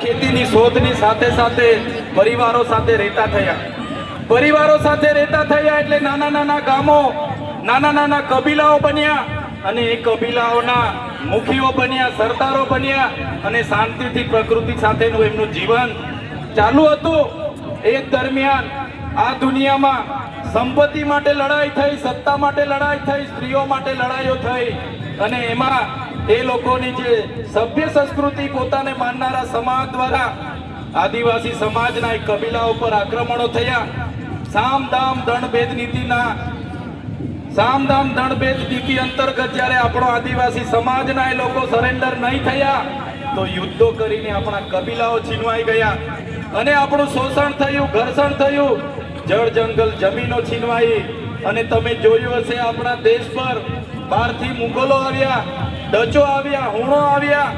ખેતીની શોધની સાથે સાથે પરિવારો સાથે રહેતા થયા. પરિવારો સાથે રહેતા થયા એટલે નાના નાના ગામો, નાના નાના કબીલાઓ બન્યા અને એ કબીલાઓના મુખીઓ બન્યા, સરદારો બન્યા અને શાંતિથી પ્રકૃતિ સાથેનું એમનું જીવન ચાલુ હતું. એ દરમિયાન આ દુનિયામાં સંપત્તિ માટે લડાઈ થઈ, સત્તા માટે લડાઈ થઈ, સ્ત્રીઓ માટે લડાઈઓ થઈ. અને એમાં એ લોકોની જે સભ્ય સંસ્કૃતિ પોતાને માનનારા સમાજ દ્વારા આદિવાસી સમાજના એક કબીલા ઉપર આક્રમણો થયા. સામ દામ દંડ નીતિના સામ દામ દંડ નીતિ અંતર્ગત જ્યારે આપણો આદિવાસી સમાજના એ લોકો સરેન્ડર નહીં થયા, તો યુદ્ધો કરીને આપણા કબીલાઓ છીનવાઈ ગયા. અને આપણું શોષણ થયું, ઘર્ષણ થયું. જળ જંગલ જમીનો છીનવાઈ અને તમે જોયું હશે આપણા દેશ પર બહારથી મુગલો આવ્યા, ડચો આવ્યા, હુણો આવ્યા,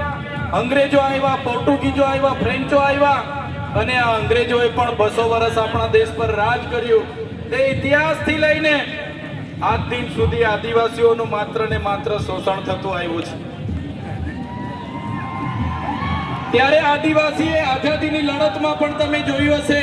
અંગ્રેજો આવ્યા પોર્ટુગીઝો આવ્યા, ફ્રેન્ચો આવ્યા અને આ અંગ્રેજોએ પણ બસો વર્ષ આપણા દેશ પર રાજ કર્યું. તે ઇતિહાસથી લઈને આજ દિન સુધી આદિવાસીઓનું માત્ર ને માત્ર શોષણ થતું આવ્યું છે. ત્યારે આદિવાસીએ આઝાદીની લડતમાં પણ તમે જોયું હશે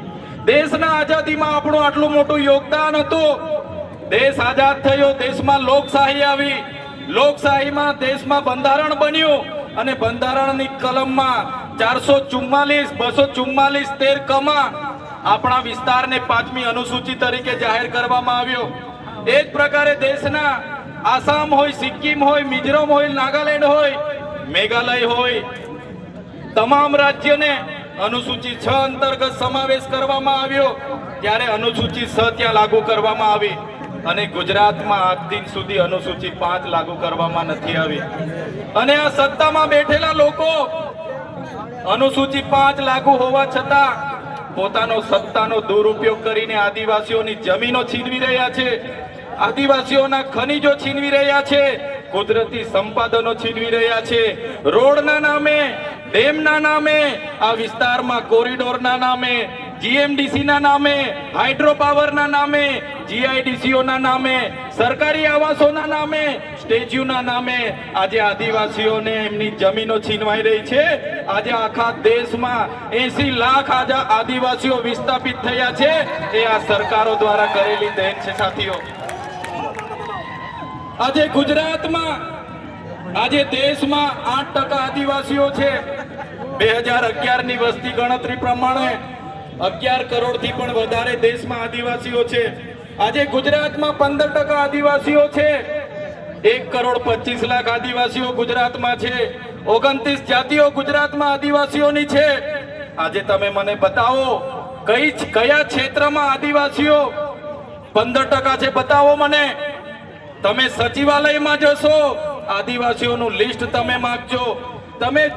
દેશના આઝાદીમાં આપણું આટલું મોટું યોગદાન હતું. દેશ આઝાદ થયો, દેશમાં લોકશાહી આવી. લોકશાહીમાં દેશમાં બંધારણ બન્યું. અને બંધારણની કલમમાં ચારસો ચુમ્માલીસ, બસો ચુમ્માલીસ, તેર કમા આપણા વિસ્તારને પાંચમી અનુસૂચિ તરીકે જાહેર કરવામાં આવ્યો. એ જ પ્રકારે દેશના આસામ હોય, સિક્કિમ હોય, મિઝોરમ હોય, નાગાલેન્ડ હોય, મેઘાલય હોય, તમામ રાજ્યને અનુસૂચિ છ અંતર્ગત સમાવેશ કરવામાં આવ્યો. ત્યારે અનુસૂચિ છ ત્યાં લાગુ કરવામાં આવી અને ગુજરાતમાં આજ દિન સુધી અનુસૂચિ પાંચ લાગુ કરવામાં નથી આવી. અને આ સત્તામાં બેઠેલા લોકો અનુસૂચિ પાંચ લાગુ હોવા છતાં પોતાનો સત્તાનો દુરુપયોગ કરીને આદિવાસીઓની જમીનો છીનવી રહ્યા છે. આદિવાસીઓના ખનીજો છીનવી રહ્યા છે. કુદરતી સંપાદનો છીનવી રહ્યા છે. રોડના નામે ડેમના નામે, આ વિસ્તારમાં કોરિડોરના નામે, જીએમડીસીના નામે, હાઇડ્રો પાવરના નામે, જીઆઈડીસીઓના નામે, સરકારી આવાસોના નામે, સ્ટેચ્યુના નામે આજે આદિવાસીઓને એમની જમીનો છીનવાઈ રહી છે. આજે આખા દેશમાં એસી લાખ આજે આદિવાસીઓ વિસ્થાપિત થયા છે. એ આ સરકારો દ્વારા કરેલી દેન છે સાથીઓ. આજે ગુજરાતમાં, આજે દેશમાં આઠ ટકા આદિવાસીઓ છે. બે હજાર અગિયારની વસ્તી ગણતરી પ્રમાણે અગિયાર કરોડથી પણ વધારે દેશમાં આદિવાસીઓ છે. આજે ગુજરાતમાં પંદર ટકા આદિવાસીઓ છે. એક કરોડ પચીસ લાખ આદિવાસીઓ ગુજરાતમાં છે. ઓગણત્રીસ જાતિઓ ગુજરાતમાં આદિવાસીઓની છે. આજે તમે મને બતાવો, કઈ કયા ક્ષેત્રમાં આદિવાસીઓ? પંદર ટકા છે, બતાવો મને. તમે સચિવાલયમાં જશો, આદિવાસીઓનું લિસ્ટ તમે માગજો. તમે